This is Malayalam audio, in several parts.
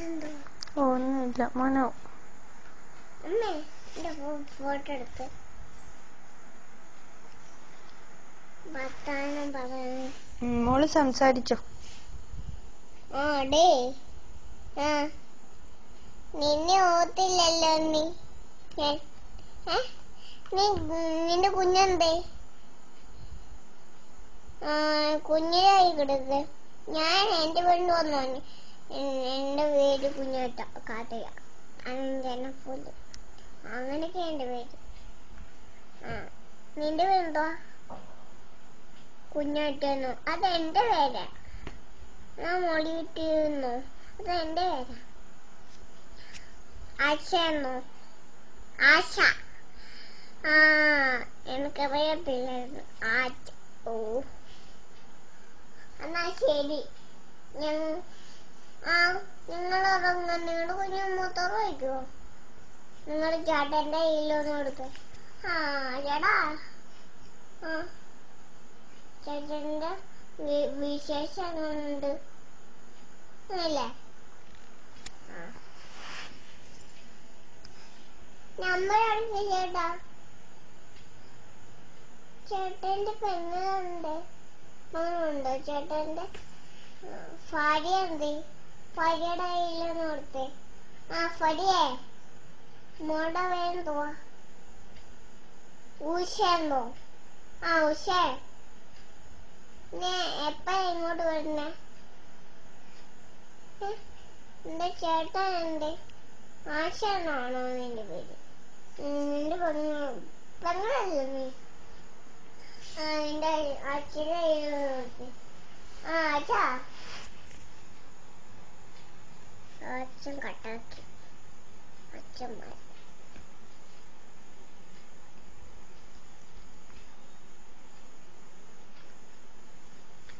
ഒന്നുമില്ല. മോനോ? ഫോട്ടോ എടുത്ത്. മോൾ സംസാരിച്ചോ? ആ ഡേ. ആ. നിന്നെ ഓർത്തില്ലല്ലോ നീ നീ നിന്റെ കുഞ്ഞെന്തേ? കുഞ്ഞിനായി കിടക്ക്. ഞാൻ എന്റെ വീട്ടിൽ വന്നു എന്റെ പേര് കുഞ്ഞാട്ട കാട്ടയ അഞ്ചനപ്പുൽ അങ്ങനെയൊക്കെ എന്റെ പേര്. നിന്റെ പേരെന്തോ കുഞ്ഞാട്ടെന്നു അത് എന്റെ പേരാ. ഞാൻ മോളി വിട്ടിരുന്നു അത് എന്റെ പേരാ. ആശയെന്നോ ആശ. ആ എനിക്കറിയത്തില്ലായിരുന്നു ആശ. ഓ. എന്നാ ശരി. ആ നിങ്ങൾ നിങ്ങളുടെ കുഞ്ഞു മൂത്തോറ് വയ്ക്കുമോ നിങ്ങൾ ചേട്ടന്റെ കയ്യിലൊന്നും കൊടുക്ക ആ ചേട്ടാ. ആ ചേട്ടന്റെ വി- വിശേഷം എങ്ങനെയുണ്ട് അല്ലേ നമ്പർ അടിച്ച ചേട്ടാ ചേട്ടന്റെ പെണ്ണുണ്ട് മോനുണ്ട് ചേട്ടന്റെ ഭാര്യ എന്ത്? ഭാര്യയുടെ കയ്യിലൊന്ന് കൊടുത്തേ ആ ഫടിയേ മോളുടെ പേരെന്തുവാ ഉഷയെന്നോ ആ ഉഷേ. ഞാൻ എപ്പ ഇങ്ങോട്ട് വരുന്നേ? എന്റെ ചേട്ടൻ എന്ത്? ആശ എന്നാണോ നിന്റെ പേര്? നിന്റെ പെങ്ങൾ പെങ്ങളല്ലേ നീ? ആ നിന്റെ അച്ഛനെ ആ അച്ഛാ. അച്ഛൻ കട്ടാക്കി അച്ഛൻ പോയി.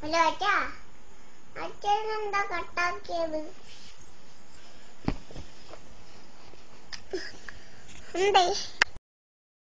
ഹലോ അച്ഛാ. അച്ഛൻ എന്താ കട്ടാക്കിയത്? എന്തേ?